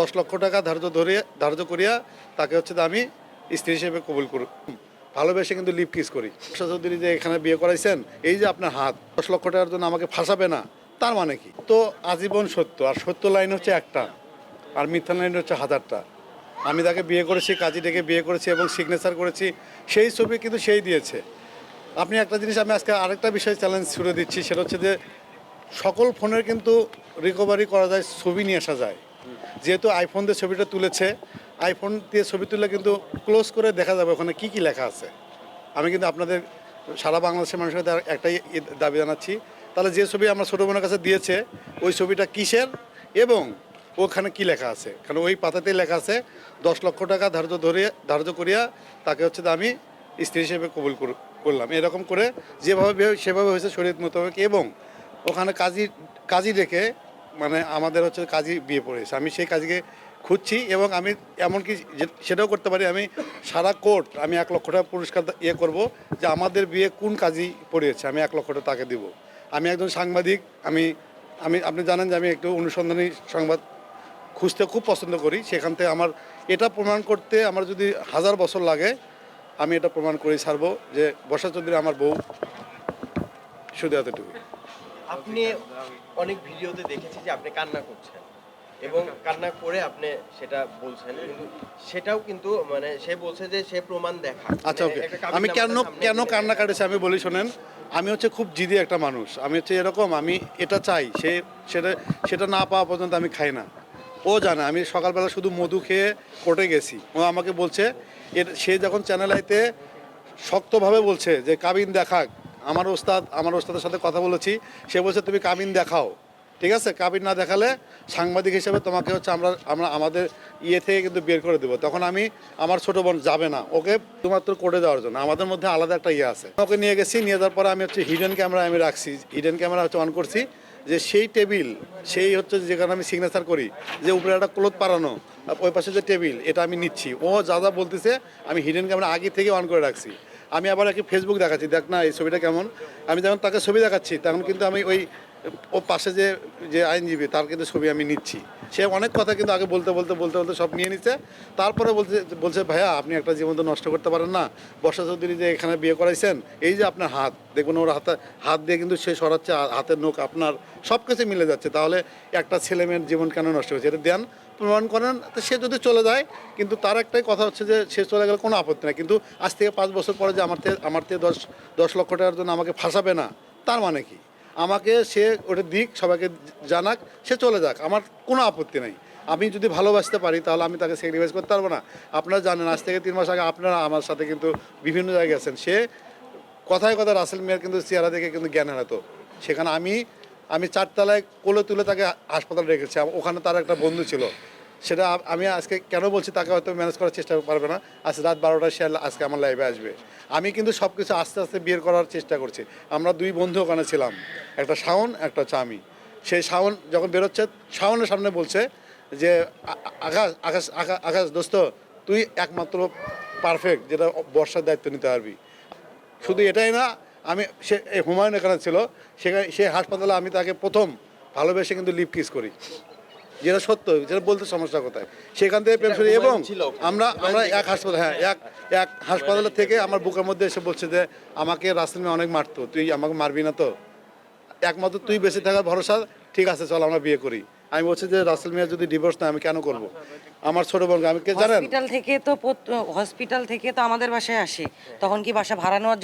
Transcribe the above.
দশ লক্ষ টাকা ধার্য ধরে, ধার্য করিয়া তাকে হচ্ছে আমি স্ত্রী হিসেবে কবুল করি। ভালোবেসে কিন্তু লিপ কিস করি। চৌধুরী যে এখানে বিয়ে করাইছেন, এই যে আপনার হাত, দশ লক্ষ টাকার জন্য আমাকে ফাঁসাবে না, তার মানে কি? তো আজীবন সত্য, আর সত্য লাইন হচ্ছে একটা, আর মিথ্যা লাইন হচ্ছে হাজারটা। আমি তাকে বিয়ে করেছি, কাজী ডেকে বিয়ে করেছি এবং সিগনেচার করেছি, সেই ছবি কিন্তু সেই দিয়েছে। আপনি একটা জিনিস আমি আজকে আরেকটা বিষয় চ্যালেঞ্জ ছুড়ে দিচ্ছি, সেটা হচ্ছে যে সকল ফোনের কিন্তু রিকভারি করা যায়, ছবি নিয়ে আসা যায়। যেহেতু আইফোন দিয়ে ছবিটা তুলেছে আইফোন দিয়ে ছবি তুললে কিন্তু ক্লোজ করে দেখা যাবে ওখানে কি কি লেখা আছে। আমি কিন্তু আপনাদের, সারা বাংলাদেশের মানুষের কাছে একটাই দাবি জানাচ্ছি। তাহলে যে ছবি আমার ছোটো বোনের কাছে দিয়েছে, ওই ছবিটা কিসের এবং ওখানে কি লেখা আছে? কারণ ওই পাতাতেই লেখা আছে, দশ লক্ষ টাকা ধার্য ধরে, ধার্য করিয়া তাকে হচ্ছে আমি স্ত্রী হিসেবে কবুল কর- করলাম। এরকম করে যেভাবে, সেভাবে হয়েছে শরীর মোতাবেক এবং ওখানে কাজী কাজী রেখে মানে আমাদের হচ্ছে কাজী বিয়ে পড়েছে আমি সেই কাজকে খুঁজছি এবং আমি এমনকি সেটাও করতে পারি। আমি সারা কোর্ট আমি এক লক্ষ টাকা পুরস্কার ইয়ে করব যে আমাদের বিয়ে কোন কাজী পড়িয়েছে আমি এক লক্ষ টাকা তাকে দিব। আমি একজন সাংবাদিক, আমি আমি, আপনি জানেন যে আমি একটু অনুসন্ধানী সংবাদ খুঁজতে খুব পছন্দ করি। সেখান থেকে আমার এটা প্রমাণ করতে আমার যদি হাজার বছর লাগে, আমি এটা প্রমাণ করে ছাড়বো যে বর্ষা চৌধুরী আমার বউ শুধু এতটুকু আপনি অনেক ভিডিওতে দেখেছি যে আপনি কান্না করছেন। এবং কান্না করে আপনি সেটা বলছেন কিন্তু সেটাও কিন্তু মানে সে বলছে যে সে প্রমাণ দেখা। আচ্ছা মানে ওকে। আমি কেন কেন কান্না কাটেছি আমি বলি শোনেন। আমি হচ্ছে খুব জিদি একটা মানুষ। আমি হচ্ছে এরকম আমি এটা চাই সে সেটা সেটা না পাওয়া পর্যন্ত আমি খাই না। ও জানে আমি সকালবেলা শুধু মধু খেয়ে কোর্টে গেছি। ও আমাকে বলছে এর সে যখন চ্যানেল আইতে শক্তভাবে বলছে যে কাবিন দেখাক আমার ওস্তাদ, আমার ওস্তাদের সাথে কথা বলেছি। সে বলছে, তুমি কাবিন দেখাও। ঠিক আছে? কাবিন না দেখালে সাংবাদিক হিসেবে তোমাকে হচ্ছে আমরা আমরা আমাদের ইয়ে থেকে কিন্তু বের করে দেবো। তখন আমি আমার ছোটো বোন যাবে না। ওকে শুধুমাত্র কোর্টে দেওয়ার জন্য। আমাদের মধ্যে আলাদা একটা ইয়ে আছে। ওকে নিয়ে গেছি, নিয়ে যাওয়ার পরে আমি হচ্ছে হিডেন ক্যামেরা আমি রাখছি। হিডেন ক্যামেরা হচ্ছে অন করছি যে সেই টেবিল সেই হচ্ছে যেখানে আমি সিগনেচার করি, যে উপরে একটা ক্লোথ পারানো ওই পাশে যে টেবিল এটা আমি নিচ্ছি। ও যা যা বলতেছে, আমি হিডেন ক্যামেরা আগে থেকে অন করে রাখছি। আমি আবার একটি ফেসবুক দেখাচ্ছি, দেখ না এই ছবিটা কেমন। আমি যখন তাকে ছবি দেখাচ্ছি, তখন কিন্তু আমি ওই, ও পাশে যে যে আইনজীবী, তার কিন্তু ছবি আমি নিচ্ছি। সে অনেক কথা কিন্তু আগে বলতে বলতে বলতে বলতে সব নিয়ে নিচ্ছে তারপরে বলছে বলছে, ভাইয়া, আপনি একটা জীবন তো নষ্ট করতে পারেন না। বর্ষা চৌধুরী যে এখানে বিয়ে করাইছেন, এই যে আপনার হাত, দেখুন ওর হাতে, হাত দিয়ে কিন্তু সে সরাচ্ছে হাতের নখ আপনার সব কিছু মিলে যাচ্ছে। তাহলে একটা ছেলে মেয়ের জীবন কেন নষ্ট হয়েছে এটা দেন, প্রমাণ করেন, তো সে যদি চলে যায়, কিন্তু তার একটাই কথা হচ্ছে যে, সে চলে গেলে কোনো আপত্তি নেই। কিন্তু আজ থেকে পাঁচ বছর পরে যে আমার থেকে আমার থেকে দশ দশ লক্ষ টাকার জন্য আমাকে ফাঁসাবে না, তার মানে কি? আমাকে সে ওটা দিক, সবাইকে জানাক, সে চলে যাক, আমার কোনো আপত্তি নেই। আমি যদি ভালোবাসতে পারি তাহলে আমি তাকে স্যাক্রিফাইস করতে পারব না। আপনারা জানেন, আজ থেকে তিন মাস আগে আপনারা আমার সাথে কিন্তু বিভিন্ন জায়গায় আছেন সে কথায় কথা রাসেল মিয়ার কিন্তু চেহারা দেখে কিন্তু জ্ঞান হারাতো। সেখানে আমি আমি চারতলায় কোলে তুলে তাকে হাসপাতালে রেখেছি। ওখানে তার একটা বন্ধু ছিল। সেটা আমি আজকে কেন বলছি তাকে হয়তো ম্যানেজ করার চেষ্টা পারবে না। আজ রাত বারোটায় সে আজকে আমার লাইভে আসবে। আমি কিন্তু সব কিছু আস্তে আস্তে বিয়ে করার চেষ্টা করছি। আমরা দুই বন্ধু ওখানে ছিলাম। একটা শাওন, একটা আমি সেই শাওন যখন বেরোচ্ছে, শাওনের সামনে বলছে যে আকাশ আকাশ আকাশ, দোস্ত, তুই একমাত্র পারফেক্ট যেটা বর্ষার দায়িত্ব নিতে পারবি। শুধু এটাই না, আমি সে হুমায়ুন এখানে ছিল। সেখানে সে হাসপাতালে আমি তাকে প্রথম ভালোবেসে কিন্তু লিপ কিস করি। যেটা সত্য যেটা বলতে সমস্যা কোথায়? সেখান থেকে প্রেম শুরু এবং। আমরা আমরা এক হাসপাতাল হ্যাঁ এক এক হাসপাতালের থেকে আমার বুকের মধ্যে এসে বলছে যে আমাকে রাসেল মেয়ে অনেক মারতো তুই আমাকে মারবি না তো? একমাত্র তুই বেঁচে থাকার ভরসা ঠিক আছে চল আমরা বিয়ে করি। আমি বলছি যে রাসেল মিয়া যদি ডিভোর্স না আমি কেন করব? আমার ছোট বোনকে আমি কে জানেন? হসপিটাল থেকে তো হসপিটাল থেকে তো আমাদের বাসায় আসে। তখন কি বাসা ভাড়া নেওয়ার